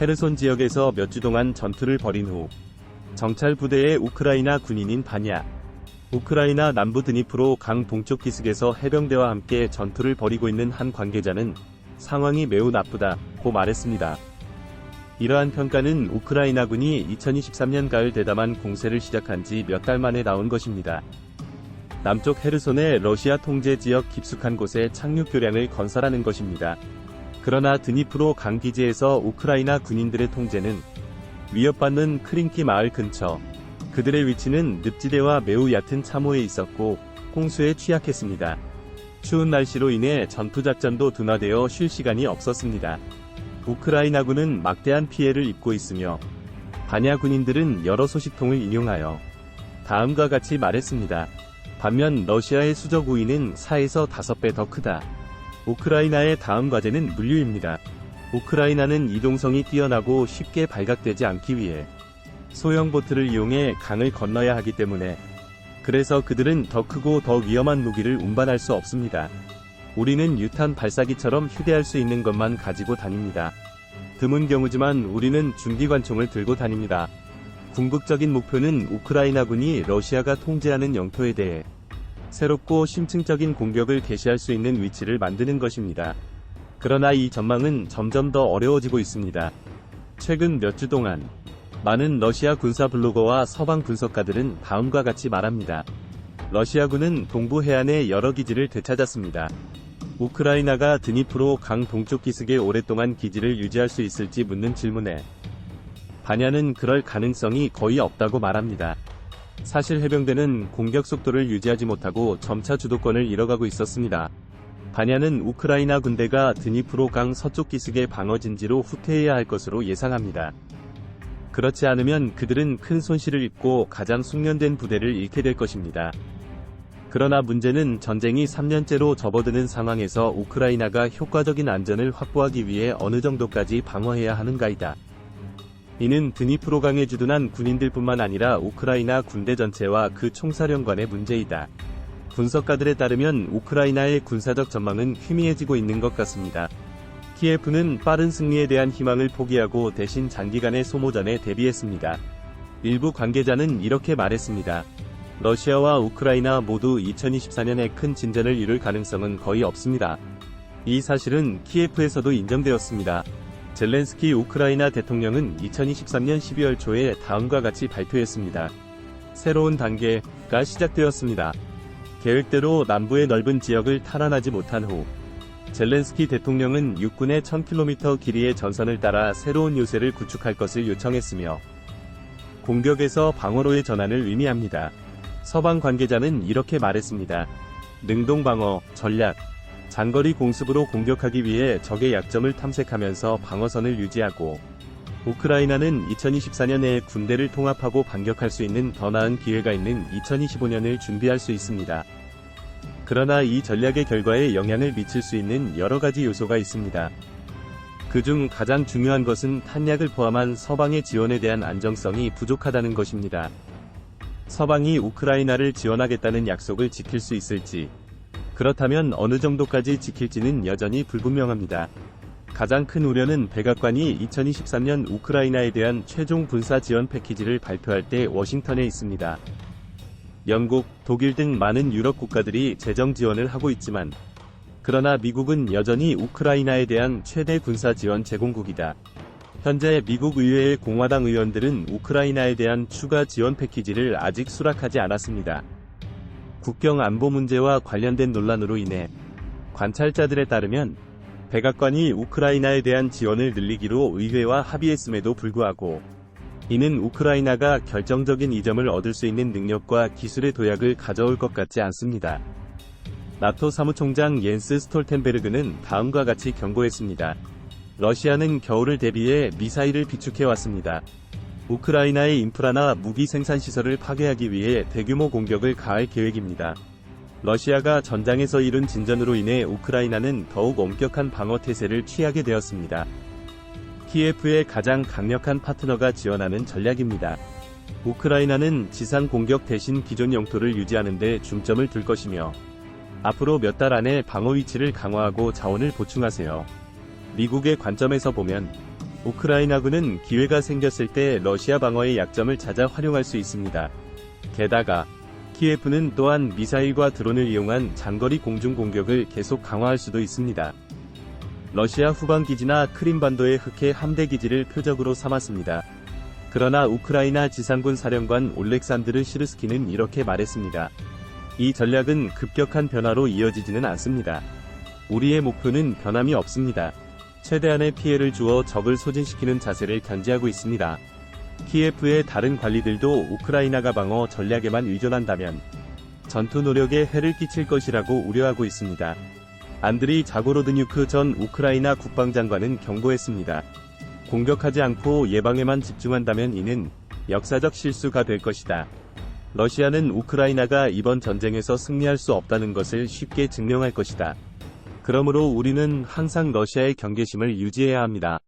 헤르손 지역에서 몇 주 동안 전투를 벌인 후 정찰 부대의 우크라이나 군인인 바냐 우크라이나 남부 드니프로 강 동쪽 기슭에서 해병대와 함께 전투를 벌이고 있는 한 관계자는 상황이 매우 나쁘다고 말했습니다. 이러한 평가는 우크라이나군이 2023년 가을 대담한 공세를 시작한 지 몇 달 만에 나온 것입니다. 남쪽 헤르손의 러시아 통제 지역 깊숙한 곳에 착륙 교량을 건설하는 것입니다. 그러나 드니프로 강 기지에서 우크라이나 군인들의 통제는 위협받는 크린키 마을 근처 그들의 위치는 늪지대와 매우 얕은 참호에 있었고 홍수에 취약했습니다. 추운 날씨로 인해 전투작전도 둔화되어 쉴 시간이 없었습니다. 우크라이나군은 막대한 피해를 입고 있으며 반야 군인들은 여러 소식통을 인용하여 다음과 같이 말했습니다. 반면 러시아의 수적 우위는 4에서 5배 더 크다. 우크라이나의 다음 과제는 물류입니다. 우크라이나는 이동성이 뛰어나고 쉽게 발각되지 않기 위해 소형 보트를 이용해 강을 건너야 하기 때문에 그래서 그들은 더 크고 더 위험한 무기를 운반할 수 없습니다. 우리는 유탄 발사기처럼 휴대할 수 있는 것만 가지고 다닙니다. 드문 경우지만 우리는 중기관총을 들고 다닙니다. 궁극적인 목표는 우크라이나군이 러시아가 통제하는 영토에 대해 새롭고 심층적인 공격을 개시할 수 있는 위치를 만드는 것입니다. 그러나 이 전망은 점점 더 어려워지고 있습니다. 최근 몇 주 동안 많은 러시아 군사 블로거와 서방 분석가들은 다음과 같이 말합니다. 러시아군은 동부 해안의 여러 기지를 되찾았습니다. 우크라이나가 드니프로 강 동쪽 기슭에 오랫동안 기지를 유지할 수 있을지 묻는 질문에 반야는 그럴 가능성이 거의 없다고 말합니다. 사실 해병대는 공격 속도를 유지하지 못하고 점차 주도권을 잃어가고 있었습니다. 반야는 우크라이나 군대가 드니프로 강 서쪽 기슭의 방어 진지로 후퇴해야 할 것으로 예상합니다. 그렇지 않으면 그들은 큰 손실을 입고 가장 숙련된 부대를 잃게 될 것입니다. 그러나 문제는 전쟁이 3년째로 접어드는 상황에서 우크라이나가 효과적인 안전을 확보하기 위해 어느 정도까지 방어해야 하는가이다. 이는 드니프로강에 주둔한 군인들뿐만 아니라 우크라이나 군대 전체와 그 총사령관의 문제이다. 분석가들에 따르면 우크라이나의 군사적 전망은 희미해지고 있는 것 같습니다. 키예프는 빠른 승리에 대한 희망을 포기하고 대신 장기간의 소모전에 대비했습니다. 일부 관계자는 이렇게 말했습니다. 러시아와 우크라이나 모두 2024년에 큰 진전을 이룰 가능성은 거의 없습니다. 이 사실은 키예프에서도 인정되었습니다. 젤렌스키 우크라이나 대통령은 2023년 12월 초에 다음과 같이 발표했습니다. 새로운 단계가 시작되었습니다. 계획대로 남부의 넓은 지역을 탈환하지 못한 후 젤렌스키 대통령은 육군의 1000km 길이의 전선을 따라 새로운 요새를 구축할 것을 요청했으며 공격에서 방어로의 전환을 의미합니다. 서방 관계자는 이렇게 말했습니다. 능동 방어, 전략, 장거리 공습으로 공격하기 위해 적의 약점을 탐색하면서 방어선을 유지하고 우크라이나는 2024년에 군대를 통합하고 반격할 수 있는 더 나은 기회가 있는 2025년을 준비할 수 있습니다. 그러나 이 전략의 결과에 영향을 미칠 수 있는 여러 가지 요소가 있습니다. 그중 가장 중요한 것은 탄약을 포함한 서방의 지원에 대한 안정성이 부족하다는 것입니다. 서방이 우크라이나를 지원하겠다는 약속을 지킬 수 있을지, 그렇다면 어느 정도까지 지킬지는 여전히 불분명합니다. 가장 큰 우려는 백악관이 2023년 우크라이나에 대한 최종 군사 지원 패키지를 발표할 때 워싱턴에 있습니다. 영국, 독일 등 많은 유럽 국가들이 재정 지원을 하고 있지만, 그러나 미국은 여전히 우크라이나에 대한 최대 군사 지원 제공국이다. 현재 미국 의회의 공화당 의원들은 우크라이나에 대한 추가 지원 패키지를 아직 수락하지 않았습니다. 국경 안보 문제와 관련된 논란으로 인해 관찰자들에 따르면 백악관이 우크라이나에 대한 지원을 늘리기로 의회와 합의했음에도 불구하고 이는 우크라이나가 결정적인 이점을 얻을 수 있는 능력과 기술의 도약을 가져올 것 같지 않습니다. 나토 사무총장 옌스 스톨텐베르그는 다음과 같이 경고했습니다. 러시아는 겨울을 대비해 미사일을 비축해왔습니다. 우크라이나의 인프라나 무기 생산 시설을 파괴하기 위해 대규모 공격을 가할 계획입니다. 러시아가 전장에서 이룬 진전으로 인해 우크라이나는 더욱 엄격한 방어 태세를 취하게 되었습니다. 키예프의 가장 강력한 파트너가 지원하는 전략입니다. 우크라이나는 지상 공격 대신 기존 영토를 유지하는 데 중점을 둘 것이며 앞으로 몇 달 안에 방어 위치를 강화하고 자원을 보충하세요. 미국의 관점에서 보면 우크라이나군은 기회가 생겼을 때 러시아 방어의 약점을 찾아 활용할 수 있습니다. 게다가 키예프는 또한 미사일과 드론을 이용한 장거리 공중 공격을 계속 강화할 수도 있습니다. 러시아 후방 기지나 크림반도의 흑해 함대 기지를 표적으로 삼았습니다. 그러나 우크라이나 지상군 사령관 올렉산드르 시르스키는 이렇게 말했습니다. 이 전략은 급격한 변화로 이어지지는 않습니다. 우리의 목표는 변함이 없습니다. 최대한의 피해를 주어 적을 소진시키는 자세를 견지하고 있습니다. 키예프의 다른 관리들도 우크라이나가 방어 전략에만 의존한다면 전투 노력에 해를 끼칠 것이라고 우려하고 있습니다. 안드리 자고로드뉴크 전 우크라이나 국방장관은 경고했습니다. 공격하지 않고 예방에만 집중한다면 이는 역사적 실수가 될 것이다. 러시아는 우크라이나가 이번 전쟁에서 승리할 수 없다는 것을 쉽게 증명할 것이다. 그러므로 우리는 항상 러시아의 경계심을 유지해야 합니다.